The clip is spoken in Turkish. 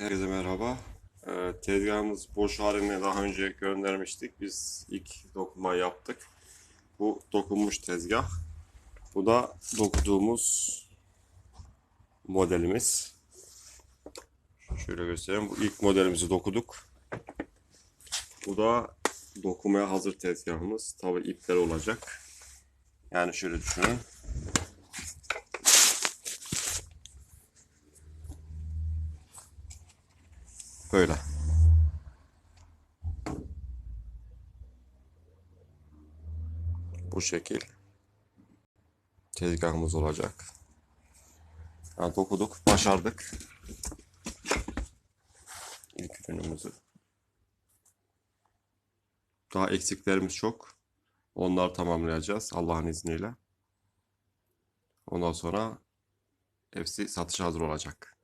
Herkese merhaba. Ee, tezgahımız boş halini daha önce göndermiştik. Biz ilk dokuma yaptık. Bu dokunmuş tezgah. Bu da dokuduğumuz modelimiz. Şöyle göstereyim. Bu ilk modelimizi dokuduk. Bu da dokumaya hazır tezgahımız. Tabi ipler olacak. Yani şöyle düşünün. Böyle. Bu şekil tezgahımız olacak. Yani dokuduk, başardık. İlk ürünümüzü. Daha eksiklerimiz çok. Onları tamamlayacağız Allah'ın izniyle. Ondan sonra hepsi satışa hazır olacak.